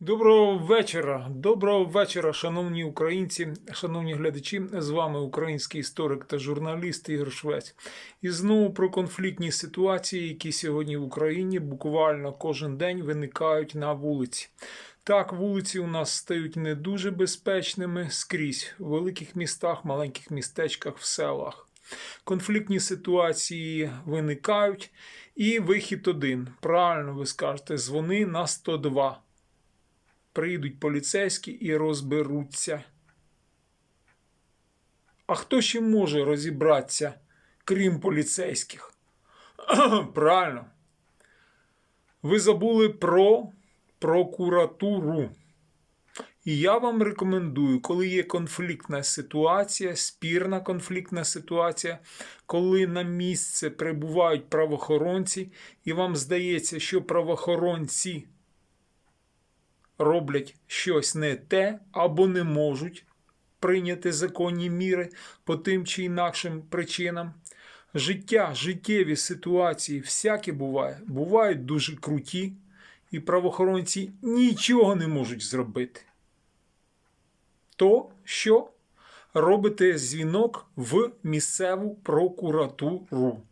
Доброго вечора, доброго вечора, шановні українці, шановні глядачі. З вами український історик та журналіст Ігор Швець. І знову про конфліктні ситуації, які сьогодні в Україні буквально кожен день виникають на вулиці. Так, вулиці у нас стають не дуже безпечними скрізь в великих містах, маленьких містечках, в селах. Конфліктні ситуації виникають, і вихід один. Правильно ви скажете, дзвони на 102 приїдуть поліцейські і розберуться. А хто ще може розібратися, крім поліцейських? Правильно. Ви забули про прокуратуру. І я вам рекомендую, коли є конфліктна ситуація, спірна конфліктна ситуація, коли на місце прибувають правоохоронці, і вам здається, що правоохоронці роблять щось не те або не можуть прийняти законні міри по тим чи інакшим причинам. Життя, життєві ситуації всякі буває, бувають дуже круті, і правоохоронці нічого не можуть зробити. То що? Робите дзвінок в місцеву прокуратуру.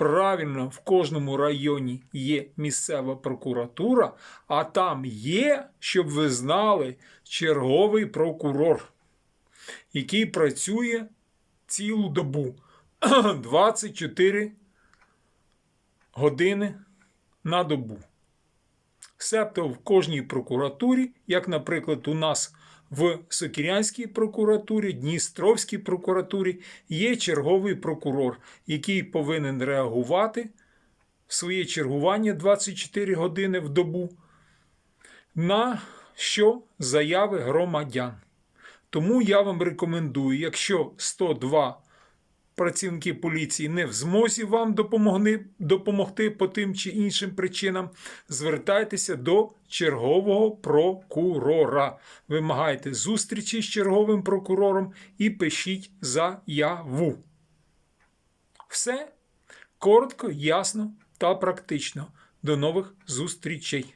Правильно, в кожному районі є місцева прокуратура, а там є, щоб ви знали, черговий прокурор, який працює цілу добу 24 години на добу. Себто в кожній прокуратурі, як, наприклад, у нас в Сокірянській прокуратурі, Дністровській прокуратурі є черговий прокурор, який повинен реагувати в своє чергування 24 години в добу на що заяви громадян. Тому я вам рекомендую, якщо 102 працівники поліції не в змозі вам допомогни, допомогти по тим чи іншим причинам, звертайтеся до чергового прокурора. Вимагайте зустрічі з черговим прокурором і пишіть заяву. Все коротко, ясно та практично. До нових зустрічей!